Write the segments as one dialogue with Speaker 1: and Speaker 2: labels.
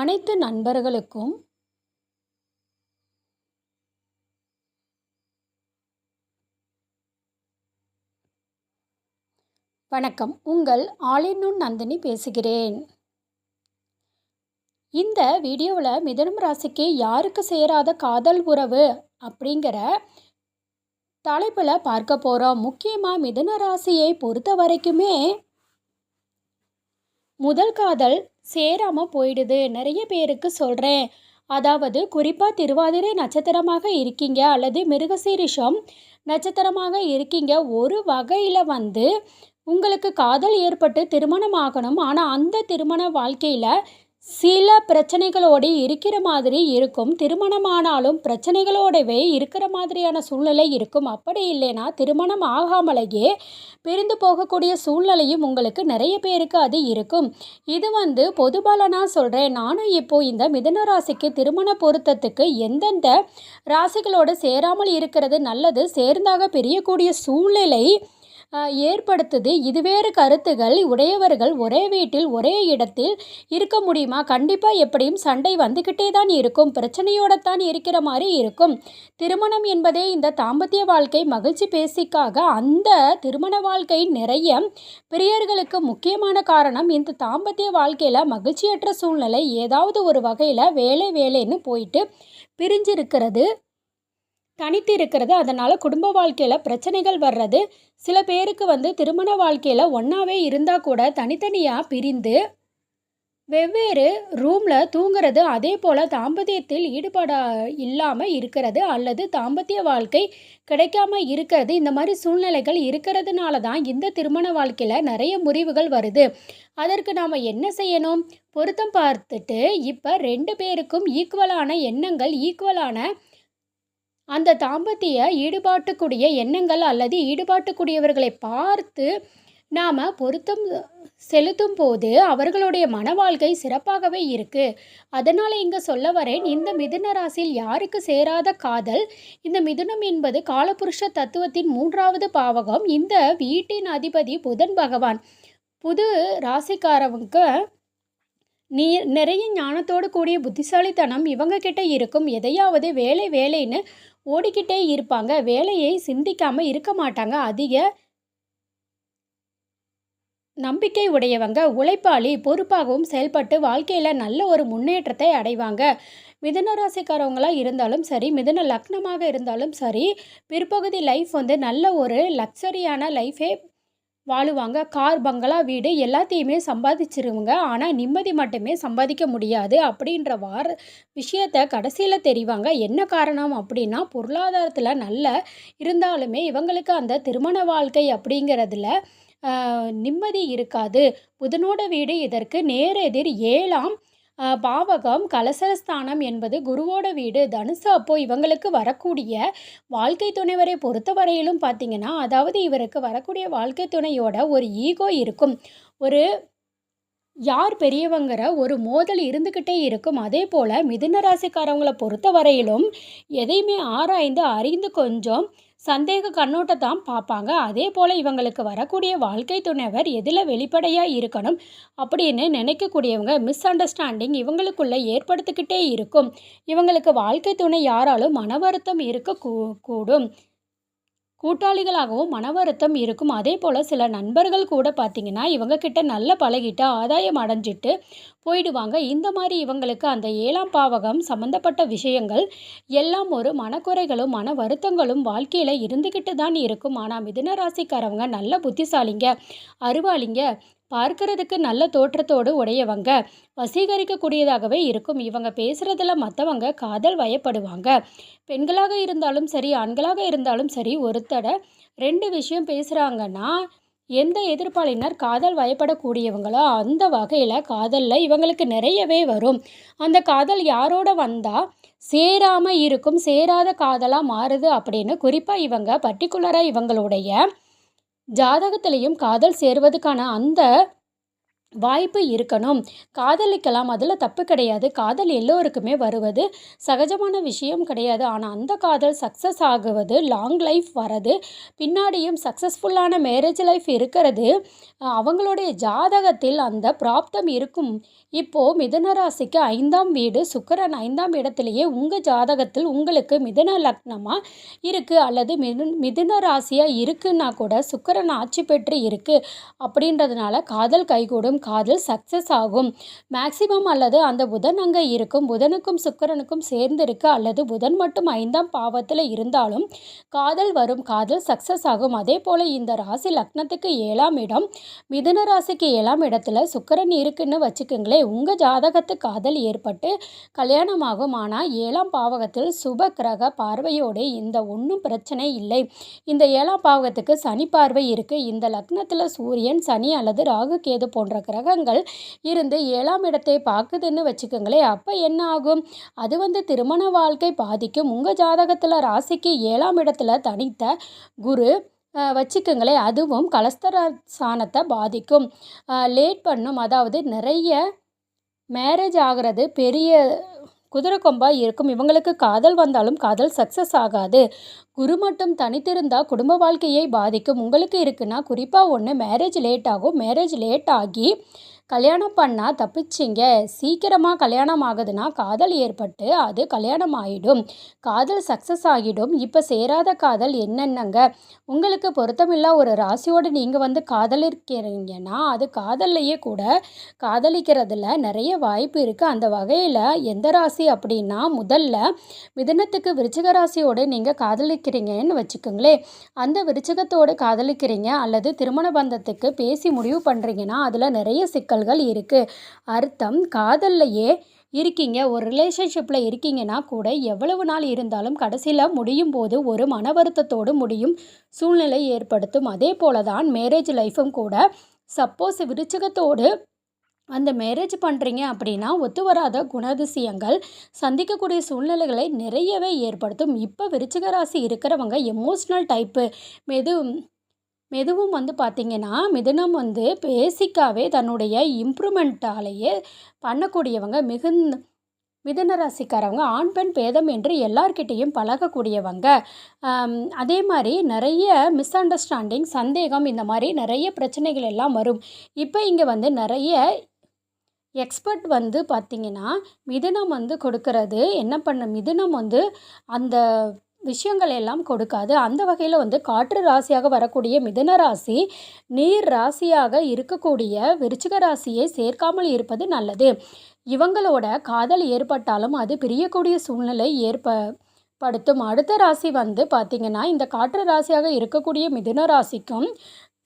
Speaker 1: அனைத்து நண்பர்களுக்கும் வணக்கம். உங்கள் ஆலினுன் நந்தினி பேசுகிறேன். இந்த வீடியோவில் மிதனம் ராசிக்கு யாருக்கு சேராத காதல் உறவு அப்படிங்கிற தலைப்பில் பார்க்க போகிறோம் முக்கியமாக மிதன ராசியை பொறுத்த வரைக்குமே முதல் காதல் சேராமல் போயிடுது. நிறைய பேருக்கு சொல்கிறேன் அதாவது குறிப்பாக திருவாதிரை நட்சத்திரமாக இருக்கீங்க அல்லது மிருகசீரிஷம் நட்சத்திரமாக இருக்கீங்க ஒரு வகையில் வந்து உங்களுக்கு காதல் ஏற்பட்டு திருமணம் ஆகணும். ஆனால் அந்த திருமண வாழ்க்கையில் சில பிரச்சனைகளோடு இருக்கிற மாதிரி இருக்கும். திருமணமானாலும் பிரச்சனைகளோடவே இருக்கிற மாதிரியான சூழ்நிலை இருக்கும். அப்படி இல்லைன்னா திருமணம் ஆகாமலேயே பிரிந்து போகக்கூடிய சூழ்நிலையும் உங்களுக்கு நிறைய பேருக்கு அது இருக்கும். இது வந்து பொதுபலனாக சொல்கிறேன் நானும் இப்போது இந்த மிதன ராசிக்கு திருமண பொருத்தத்துக்கு எந்தெந்த ராசிகளோடு சேராமல் இருக்கிறது நல்லது சேர்ந்தாக பிரியக்கூடிய சூழ்நிலை ஏற்படுத்துது. இதுவேறு கருத்துகள். உடையவர்கள் ஒரே வீட்டில் ஒரே இடத்தில் இருக்க முடியுமா? கண்டிப்பாக எப்படியும் சண்டை வந்துக்கிட்டே தான் இருக்கும். பிரச்சனையோட தான் இருக்கிற மாதிரி இருக்கும். திருமணம் என்பதே இந்த தாம்பத்திய வாழ்க்கை மகிழ்ச்சி பேசிக்காக அந்த திருமண வாழ்க்கை நிறைய பிரியர்களுக்கு முக்கியமான காரணம் இந்த தாம்பத்திய வாழ்க்கையில் மகிழ்ச்சியற்ற சூழ்நிலை ஏதாவது ஒரு வகையில் வேலை வேலைன்னு போயிட்டு பிரிஞ்சிருக்கிறது. தனித்து இருக்கிறது. அதனால் குடும்ப வாழ்க்கையில் பிரச்சனைகள் வர்றது. சில பேருக்கு வந்து திருமண வாழ்க்கையில் ஒன்றாவே இருந்தால் கூட தனித்தனியாக பிரிந்து வெவ்வேறு ரூமில் தூங்குறது. அதே போல் தாம்பத்தியத்தில் ஈடுபாட இல்லாமல் இருக்கிறது அல்லது தாம்பத்திய வாழ்க்கை கிடைக்காம இருக்கிறது. இந்த மாதிரி சூழ்நிலைகள் இருக்கிறதுனால தான் இந்த திருமண வாழ்க்கையில் நிறைய முறிவுகள் வருது. அதற்கு நாம் என்ன செய்யணும்? பொருத்தம் பார்த்துட்டு இப்போ ரெண்டு பேருக்கும் ஈக்குவலான எண்ணங்கள் ஈக்குவலான அந்த தாம்பத்திய ஈடுபாட்டுக்குரிய எண்ணங்கள் அல்லது ஈடுபாட்டுக்குரியவர்களை பார்த்து நாம் பொருத்தம் செலுத்தும் போது அவர்களுடைய மன வாழ்க்கை சிறப்பாகவே இருக்குது அதனால் இங்கே சொல்ல வரேன் இந்த மிதுன ராசியில் யாருக்கு சேராத காதல்? இந்த மிதுனம் என்பது காலபுருஷ தத்துவத்தின் மூன்றாவது பாவகம். இந்த வீட்டின் அதிபதி புதன் பகவான். புது ராசிக்காரவங்க நீ நிறைய ஞானத்தோடு கூடிய புத்திசாலித்தனம் இவங்க கிட்ட இருக்கும். எதையாவது வேலை வேலைன்னு ஓடிக்கிட்டே இருப்பாங்க. வேலையை சிந்திக்காமல் இருக்க மாட்டாங்க. அதிக நம்பிக்கை உடையவங்க. உழைப்பாளி பொறுப்பாகவும் செயல்பட்டு வாழ்க்கையில் நல்ல ஒரு முன்னேற்றத்தை அடைவாங்க. மிதன ராசிக்காரவங்களாக இருந்தாலும் சரி மிதன லக்னமாக இருந்தாலும் சரி பிற்பகுதி லைஃப் வந்து நல்ல ஒரு லக்ஸரியான லைஃபே வாழுவாங்க. கார் பங்களா வீடு எல்லாத்தையுமே சம்பாதிச்சிருவங்க. ஆனால் நிம்மதி மட்டுமே சம்பாதிக்க முடியாது அப்படின்ற வார விஷயத்த கடைசியில் தெரிவாங்க. என்ன காரணம் அப்படின்னா பொருளாதாரத்தில் நல்ல இருந்தாலுமே இவங்களுக்கு அந்த திருமண வாழ்க்கை அப்படிங்கிறதுல நிம்மதி இருக்காது. புதனோட வீடு இதற்கு நேரெதிர் ஏழாம் பாவகம் கலசரஸ்தானம் என்பது குருவோட வீடு தனுசு அப்போ இவங்களுக்கு வரக்கூடிய வாழ்க்கை துணைவரை பொறுத்த வரையிலும் பார்த்தீங்கன்னா அதாவது இவருக்கு வரக்கூடிய வாழ்க்கை துணையோட ஒரு ஈகோ இருக்கும். ஒரு யார் பெரியவங்கிற ஒரு மோதல் இருந்துக்கிட்டே இருக்கும். அதே போல் மிதுன ராசிக்காரவங்களை பொறுத்த வரையிலும் எதையுமே ஆராய்ந்து அறிந்து கொஞ்சம் சந்தேக கண்ணோட்டத்தான் பார்ப்பாங்க. அதே போல் இவங்களுக்கு வரக்கூடிய வாழ்க்கை துணைவர் எதில் வெளிப்படையாக இருக்கணும் அப்படின்னு நினைக்கக்கூடியவங்க மிஸ் அண்டர்ஸ்டாண்டிங் இவங்களுக்குள்ளே ஏற்படுத்திக்கிட்டே இருக்கும். இவங்களுக்கு வாழ்க்கை துணை யாராலும் மன வருத்தம் இருக்க கூடும் கூட்டாளிகளாகவும் மன வருத்தம் இருக்கும். அதே போல் சில நண்பர்கள் கூட பார்த்திங்கன்னா இவங்கக்கிட்ட நல்ல பழகிட்டு ஆதாயம் அடைஞ்சிட்டு போயிடுவாங்க. இந்த மாதிரி இவங்களுக்கு அந்த ஏழாம் பாவகம் சம்மந்தப்பட்ட விஷயங்கள் எல்லாம் ஒரு மனக்குறைகளும் மன வருத்தங்களும் வாழ்க்கையில் இருந்துக்கிட்டு தான் இருக்கும். ஆனால் மிதுன ராசிக்காரவங்க நல்ல புத்திசாலிங்க அறிவாளிங்க பார்க்கறதுக்கு நல்ல தோற்றத்தோடு உடையவங்க. வசீகரிக்கக்கூடியதாகவே இருக்கும். இவங்க பேசுகிறதுல மற்றவங்க காதல் வயப்படுவாங்க. பெண்களாக இருந்தாலும் சரி ஆண்களாக இருந்தாலும் சரி ஒருத்தட ரெண்டு விஷயம் பேசுகிறாங்கன்னா எந்த எதிர்ப்பாளினர் காதல் வயப்படக்கூடியவங்களோ அந்த வகையில் காதலில் இவங்களுக்கு நிறையவே வரும். அந்த காதல் யாரோட வந்தால் சேராமல் இருக்கும் சேராத காதலாக மாறுது அப்படின்னு குறிப்பாக இவங்க பர்டிகுலராக இவங்களுடைய ஜாதகத்திலையும் காதல் சேருவதுக்கான அந்த வாய்ப்பு இருக்கணும். காதலிக்கலாம். அதில் தப்பு கிடையாது. காதல் எல்லோருக்குமே வருவது சகஜமான விஷயம் கிடையாது. ஆனால் அந்த காதல் சக்ஸஸ் ஆகுவது லாங் லைஃப் வரது பின்னாடியும் சக்ஸஸ்ஃபுல்லான மேரேஜ் லைஃப் இருக்கிறது அவங்களுடைய ஜாதகத்தில் அந்த பிராப்தம் இருக்கும். இப்போது மிதனராசிக்கு ஐந்தாம் வீடு சுக்கரன் ஐந்தாம் இடத்துலையே உங்கள் ஜாதகத்தில் உங்களுக்கு மிதுன லக்னமாக இருக்குது அல்லது மிது மிதுன ராசியாக இருக்குன்னா கூட சுக்கரன் ஆட்சி பெற்று இருக்குது அப்படின்றதுனால காதல் கைகூடும். காதல் சக்ஸஸ் ஆகும். மேக்சிமம் அல்லது அந்த புதன் அங்கே இருக்கும். புதனுக்கும் சுக்கரனுக்கும் சேர்ந்திருக்கு. அல்லது புதன் மட்டும் ஐந்தாம் பாவத்தில் இருந்தாலும் காதல் வரும். காதல் சக்ஸஸ் ஆகும். அதே போல் இந்த ராசி லக்னத்துக்கு ஏழாம் இடம். மிதுன ராசிக்கு ஏழாம் இடத்துல சுக்கரன் இருக்குன்னு வச்சுக்கோங்களேன். உங்கள் ஜாதகத்து காதல் ஏற்பட்டு கல்யாணமாகும். ஆனால் ஏழாம் பாவகத்தில் சுப கிரக பார்வையோடு இந்த ஒன்றும் பிரச்சனை இல்லை. இந்த ஏழாம் பாவகத்துக்கு சனி பார்வை இருக்குது இந்த லக்னத்தில் சூரியன் சனி அல்லது ராகு கேது போன்ற கிரகங்கள் இருந்து ஏழாம் இடத்தை பார்க்குதுன்னு வச்சுக்கோங்களேன் அப்போ என்ன ஆகும்? அது வந்து திருமண வாழ்க்கை பாதிக்கும். உங்கள் ஜாதகத்தில் ராசிக்கு ஏழாம் இடத்துல தனித்த குரு வச்சுக்கோங்களேன் அதுவும் கலஸ்தர சாணத்தை பாதிக்கும் லேட் பண்ணும். அதாவது நிறைய மேரேஜ் ஆகிறது பெரிய குதிரை கொம்பாக இருக்கும். இவங்களுக்கு காதல் வந்தாலும் காதல் சக்ஸஸ் ஆகாது. குரு மட்டும் தனித்திருந்தால் குடும்ப வாழ்க்கையை பாதிக்கும். உங்களுக்கு இருக்குன்னா குறிப்பாக ஒன்று மேரேஜ் லேட் ஆகும். மேரேஜ் லேட் ஆகி கல்யாணம் பண்ணால் தப்பிச்சிங்க. சீக்கிரமாக கல்யாணம் ஆகுதுன்னா காதல் ஏற்பட்டு அது கல்யாணம் ஆகிடும் காதல் சக்ஸஸ் ஆகிடும். இப்போ சேராத காதல் என்னென்னங்க? உங்களுக்கு பொருத்தமில்லா ஒரு ராசியோடு நீங்கள் வந்து காதலிக்கிறீங்கன்னா அது காதல்லையே கூட காதலிக்கிறதுல நிறைய வாய்ப்பு இருக்குது அந்த வகையில் எந்த ராசி அப்படின்னா முதல்ல மிதனத்துக்கு விருச்சிக ராசியோடு நீங்கள் காதலிக்கிறீங்கன்னு வச்சுக்கோங்களேன். அந்த விருச்சிகத்தோடு காதலிக்கிறீங்க அல்லது திருமண பந்தத்துக்கு பேசி முடிவு பண்ணுறீங்கன்னா அதில் நிறைய சிக்கல் சிக்கல்கள் இருக்குது அர்த்தம் காதல்லையே இருக்கீங்க. ஒரு ரிலேஷன்ஷிப்பில் இருக்கீங்கன்னா கூட எவ்வளவு நாள் இருந்தாலும் கடைசியில் முடியும் போது ஒரு மன வருத்தத்தோடு முடியும் சூழ்நிலை ஏற்படுத்தும். அதே போல தான் மேரேஜ் லைஃப்பும் கூட. சப்போஸ் விருச்சகத்தோடு அந்த மேரேஜ் பண்ணுறீங்க அப்படின்னா ஒத்து வராத குணாதிசயங்கள் சந்திக்கக்கூடிய சூழ்நிலைகளை நிறையவே ஏற்படுத்தும். இப்போ விருச்சிக ராசி இருக்கிறவங்க எமோஷ்னல் டைப்பு மெது மெதுவும் வந்து பார்த்திங்கன்னா மிதுனம் வந்து பேசிக்காகவே தன்னுடைய இம்ப்ரூவ்மெண்ட்டாலேயே பண்ணக்கூடியவங்க மிகுந்த மிதுன ராசிக்காரவங்க ஆண் பெண் பேதம் என்று எல்லார்கிட்டேயும் பழகக்கூடியவங்க. அதே மாதிரி நிறைய மிஸ் அண்டர்ஸ்டாண்டிங் சந்தேகம் இந்த மாதிரி நிறைய பிரச்சனைகள் எல்லாம் வரும். இப்போ இங்கே வந்து நிறைய எக்ஸ்பர்ட் வந்து பார்த்திங்கன்னா மிதுனம் வந்து கொடுக்கறது என்ன பண்ண மிதுனம் வந்து அந்த விஷயங்கள் எல்லாம் கொடுக்காது. அந்த வகையில் வந்து காற்று ராசியாக வரக்கூடிய மிதுன ராசி நீர் ராசியாக இருக்கக்கூடிய விருச்சிக ராசியை சேர்க்காமல் இருப்பது நல்லது. இவங்களோட காதல் ஏற்பட்டாலும் அது பிரியக்கூடிய சூழ்நிலை ஏற்ப படுத்தும் அடுத்த ராசி வந்து பார்த்திங்கன்னா இந்த காற்று ராசியாக இருக்கக்கூடிய மிதுன ராசிக்கும்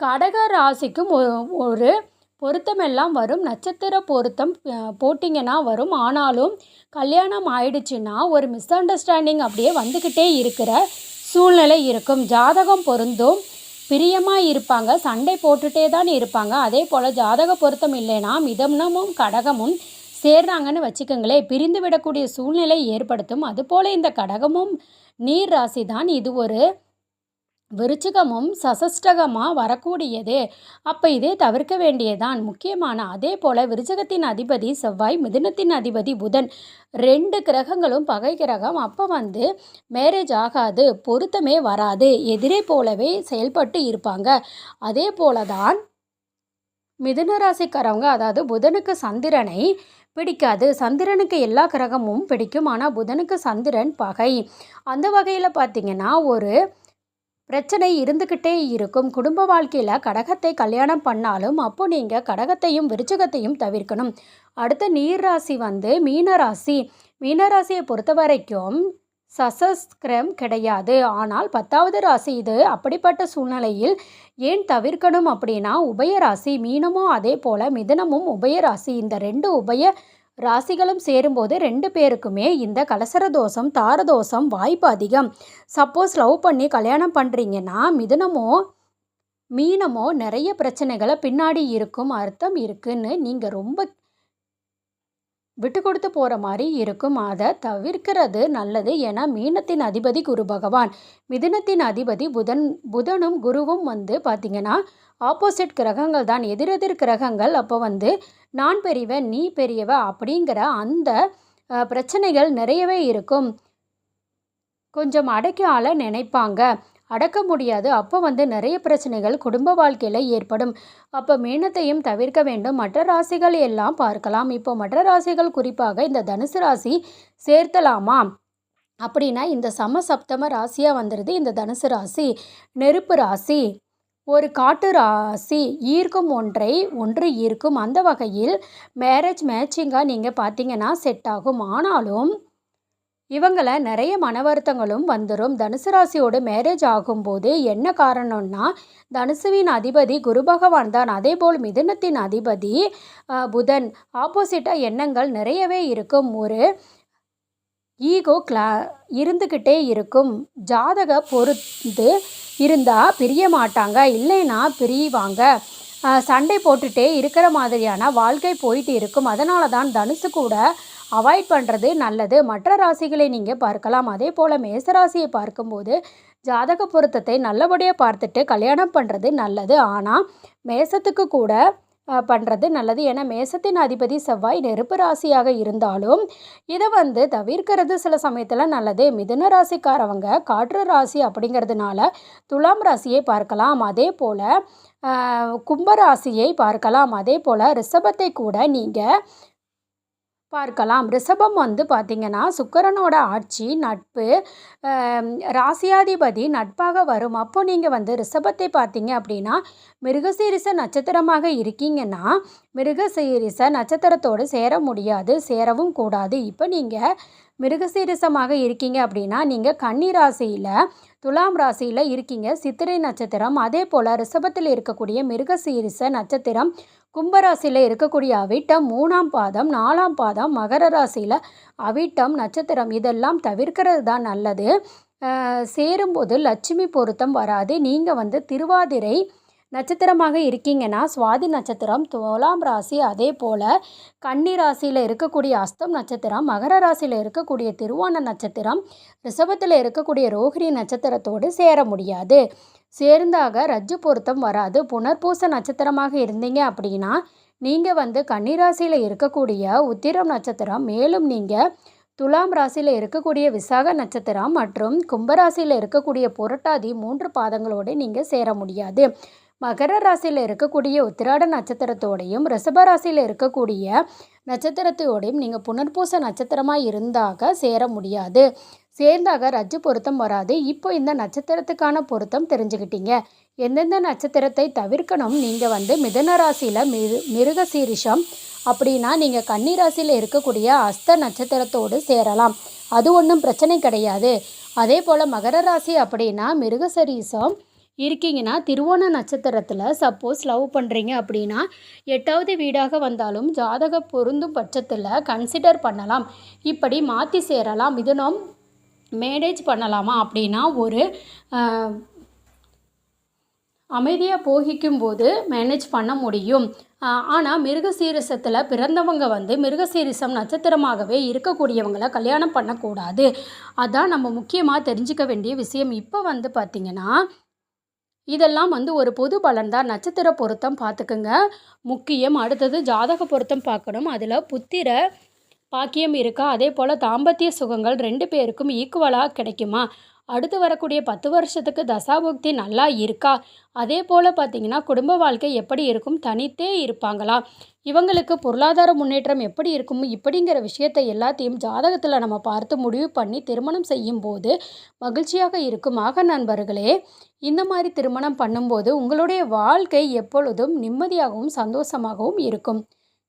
Speaker 1: கடக ராசிக்கும் ஒ- ஒரு பொருத்தமெல்லாம் வரும். நட்சத்திர பொருத்தம் போட்டிங்கன்னா வரும். ஆனாலும் கல்யாணம் ஆயிடுச்சுன்னா ஒரு மிஸ் அண்டர்ஸ்டாண்டிங் அப்படியே வந்துக்கிட்டே இருக்கிற சூழ்நிலை இருக்கும். ஜாதகம் பொருந்தும். பிரியமாக இருப்பாங்க. சண்டை போட்டுகிட்டே தான் இருப்பாங்க. அதே போல் ஜாதக பொருத்தம் இல்லைன்னா மிதனமும் கடகமும் சேர்றாங்கன்னு வச்சுக்கோங்களேன். பிரிந்து விடக்கூடிய சூழ்நிலை ஏற்படுத்தும். அதுபோல் இந்த கடகமும் நீர் ராசி தான் இது ஒரு விருச்சிகமும் சசஷ்டகமாக வரக்கூடியது. அப்போ இதே தவிர்க்க வேண்டியதான் முக்கியமான அதே போல் விருச்சகத்தின் அதிபதி செவ்வாய் மிதுனத்தின் அதிபதி புதன். ரெண்டு கிரகங்களும் பகை கிரகம். அப்போ வந்து மேரேஜ் ஆகாது பொருத்தமே வராது. எதிரே போலவே செயல்பட்டு இருப்பாங்க. அதே போல தான் மிதுன ராசிக்காரவங்க அதாவது புதனுக்கு சந்திரனை பிடிக்காது. சந்திரனுக்கு எல்லா கிரகமும் பிடிக்கும். ஆனால் புதனுக்கு சந்திரன் பகை. அந்த வகையில் பார்த்தீங்கன்னா ஒரு பிரச்சனை இருந்துக்கிட்டே இருக்கும். குடும்ப வாழ்க்கையில் கடகத்தை கல்யாணம் பண்ணாலும் அப்போ நீங்கள் கடகத்தையும் விருச்சகத்தையும் தவிர்க்கணும். அடுத்த நீர் ராசி வந்து மீனராசி. மீனராசியை பொறுத்த வரைக்கும் சசஸ்கிரம் கிடையாது. ஆனால் பத்தாவது ராசி இது அப்படிப்பட்ட சூழ்நிலையில் ஏன் தவிர்க்கணும் அப்படின்னா உபயராசி மீனமும் அதே போல் மிதுனமும் உபயராசி. இந்த ரெண்டு உபய ராசிகளும் சேரும்போது ரெண்டு பேருக்குமே இந்த கலசர தோஷம் தார தோஷம் வாய்ப்பு அதிகம். சப்போஸ் லவ் பண்ணி கல்யாணம் பண்ணுறீங்கன்னா மிதுனமோ மீனமோ நிறைய பிரச்சனைகளை பின்னாடி இருக்கும் அர்த்தம் இருக்குன்னு நீங்கள் ரொம்ப விட்டு கொடுத்து போகிற மாதிரி இருக்கும். அதை தவிர்க்கிறது நல்லது என மீனத்தின் அதிபதி குரு பகவான். மிதுனத்தின் அதிபதி புதன் புதனும் குருவும் வந்து பார்த்திங்கன்னா ஆப்போசிட் கிரகங்கள் தான். எதிரெதிர் கிரகங்கள் அப்போ வந்து நான் பெரியவன் நீ பெரியவ அப்படிங்கிற அந்த பிரச்சனைகள் நிறையவே இருக்கும். கொஞ்சம் அடைக்கால ஆள நினைப்பாங்க. அடக்க முடியாது. அப்போ வந்து நிறைய பிரச்சனைகள் குடும்ப வாழ்க்கையில் ஏற்படும். அப்போ மீனத்தையும் தவிர்க்க வேண்டும். மற்ற ராசிகள் எல்லாம் பார்க்கலாம். இப்போ மற்ற ராசிகள் குறிப்பாக இந்த தனுசு ராசி சேர்த்தலாமா? அப்படின்னா இந்த சமசப்தம ராசியாக வந்துடுது இந்த தனுசு ராசி. நெருப்பு ராசி. ஒரு காட்டு ராசி. ஈர்க்கும் ஒன்றை ஒன்று ஈர்க்கும். அந்த வகையில் மேரேஜ் மேட்சிங்காக நீங்கள் பார்த்தீங்கன்னா செட் ஆகும். ஆனாலும் இவங்கள நிறைய மன வருத்தங்களும் வந்துடும் தனுசு ராசியோடு மேரேஜ் ஆகும்போது என்ன காரணம்னா தனுசுவின் அதிபதி குரு பகவான் தான். அதேபோல் மிதுனத்தின் அதிபதி புதன். ஆப்போசிட்டாக எண்ணங்கள் நிறையவே இருக்கும். ஒரு ஈகோ கிளா இருந்துக்கிட்டே இருக்கும். ஜாதக பொறுத்து இருந்தால் பிரிய மாட்டாங்க. இல்லைன்னா பிரிவாங்க. சண்டை போட்டுட்டே இருக்கிற மாதிரியான வாழ்க்கை போயிட்டு இருக்கும். அதனால தான் தனுசு கூட அவாய்ட் பண்ணுறது நல்லது. மற்ற ராசிகளை நீங்கள் பார்க்கலாம். அதே போல் மேசராசியை பார்க்கும்போது ஜாதக பொருத்தத்தை நல்லபடியாக பார்த்துட்டு கல்யாணம் பண்ணுறது நல்லது. ஆனால் மேசத்துக்கு கூட பண்ணுறது நல்லது. ஏன்னா மேசத்தின் அதிபதி செவ்வாய் நெருப்பு ராசியாக இருந்தாலும் இதை வந்து தவிர்க்கிறது சில சமயத்தில் நல்லது. மிதுன ராசிக்காரவங்க காற்று ராசி அப்படிங்கிறதுனால துலாம் ராசியை பார்க்கலாம். அதே போல் கும்ப ராசியை பார்க்கலாம். அதே போல் ரிஷபத்தை கூட நீங்கள் பார்க்கலாம். ரிஷபம் வந்து பார்த்திங்கன்னா சுக்கரனோட ஆட்சி நட்பு ராசியாதிபதி நட்பாக வரும். அப்போ நீங்கள் வந்து ரிஷபத்தை பார்த்தீங்க அப்படின்னா மிருகசீரிச நட்சத்திரமாக இருக்கீங்கன்னா மிருகசீரிச நட்சத்திரத்தோடு சேர முடியாது சேரவும் கூடாது. இப்போ நீங்கள் மிருகசீரிசமாக இருக்கீங்க அப்படின்னா நீங்கள் கன்னி ராசியில் துலாம் ராசியில் இருக்கீங்க. சித்திரை நட்சத்திரம் அதே போல் ரிஷபத்தில் இருக்கக்கூடிய மிருகசீரிச நட்சத்திரம் கும்பராசியில் இருக்கக்கூடிய அவிட்டம் மூணாம் பாதம் நாலாம் பாதம் மகர ராசியில் அவிட்டம் நட்சத்திரம் இதெல்லாம் தவிர்க்கிறது தான் நல்லது. சேரும்போது லட்சுமி பொருத்தம் வராது. நீங்கள் வந்து திருவாதிரை நட்சத்திரமாக இருக்கீங்கன்னா சுவாதி நட்சத்திரம் துலாம் ராசி அதே போல் கன்னி ராசியில் இருக்கக்கூடிய அஸ்தம் நட்சத்திரம் மகர ராசியில் இருக்கக்கூடிய திருவோண நட்சத்திரம் ரிஷபத்தில் இருக்கக்கூடிய ரோஹிணி நட்சத்திரத்தோடு சேர முடியாது. சேர்ந்தாக ரஜ்ஜு பொருத்தம் வராது. புனர்பூச நட்சத்திரமாக இருந்தீங்க அப்படின்னா நீங்கள் வந்து கன்னிராசியில் இருக்கக்கூடிய உத்திரம் நட்சத்திரம் மேலும் நீங்கள் துலாம் ராசியில் இருக்கக்கூடிய விசாக நட்சத்திரம் மற்றும் கும்பராசியில் இருக்கக்கூடிய புரட்டாதி மூன்று பாதங்களோடு நீங்கள் சேர முடியாது. மகர ராசியில் இருக்கக்கூடிய உத்திராட நட்சத்திரத்தோடையும் ரிஷப ராசியில் இருக்கக்கூடிய நட்சத்திரத்தோடையும் நீங்கள் புனர்பூச நட்சத்திரமாக இருந்தாக சேர முடியாது. சேர்ந்தாக ரஜ்ஜு பொருத்தம் வராது. இப்போ இந்த நட்சத்திரத்துக்கான பொருத்தம் தெரிஞ்சுக்கிட்டீங்க எந்தெந்த நட்சத்திரத்தை தவிர்க்கணும்? நீங்கள் வந்து மிதன ராசியில் மிரு மிருக சீரிஷம் அப்படின்னா நீங்கள் கன்னிராசியில் இருக்கக்கூடிய அஸ்த நட்சத்திரத்தோடு சேரலாம். அது ஒன்றும் பிரச்சனை கிடையாது. அதே போல் மகர ராசி அப்படின்னா மிருகசரீசம் இருக்கீங்கன்னா திருவோண நட்சத்திரத்தில் சப்போஸ் லவ் பண்ணுறீங்க அப்படின்னா எட்டாவது வீடாக வந்தாலும் ஜாதக பொருந்தும் பட்சத்தில் கன்சிடர் பண்ணலாம். இப்படி மாற்றி சேரலாம். இதனும் மேரேஜ் பண்ணலாமா அப்படின்னா ஒரு அமைதியாக போகிக்கும்போது மேனேஜ் பண்ண முடியும். ஆனால் மிருகசீரிசத்தில் பிறந்தவங்க வந்து மிருகசீரிசம் நட்சத்திரமாகவே இருக்கக்கூடியவங்களை கல்யாணம் பண்ணக்கூடாது. அதான் நம்ம முக்கியமாக தெரிஞ்சுக்க வேண்டிய விஷயம். இப்போ வந்து பார்த்திங்கன்னா இதெல்லாம் வந்து ஒரு பொது பலன் தான். நட்சத்திர பொருத்தம் பார்த்துக்குங்க முக்கியம். அடுத்தது ஜாதக பொருத்தம் பார்க்கணும் அதில் புத்திர பாக்கியம் இருக்கா? அதே போல் தாம்பத்திய சுகங்கள் ரெண்டு பேருக்கும் ஈக்குவலாக கிடைக்குமா? அடுத்து வரக்கூடிய பத்து வருஷத்துக்கு தசாபுக்தி நல்லா இருக்கா? அதே போல் பார்த்தீங்கன்னா குடும்ப வாழ்க்கை எப்படி இருக்கும்? தனித்தே இருப்பாங்களா? இவங்களுக்கு பொருளாதார முன்னேற்றம் எப்படி இருக்கும் இப்படிங்கிற விஷயத்தை எல்லாத்தையும் ஜாதகத்தில் நம்ம பார்த்து முடிவு பண்ணி திருமணம் செய்யும்போது மகிழ்ச்சியாக இருக்கும். ஆக நண்பர்களே இந்த மாதிரி திருமணம் பண்ணும்போது உங்களுடைய வாழ்க்கை எப்பொழுதும் நிம்மதியாகவும் சந்தோஷமாகவும் இருக்கும்.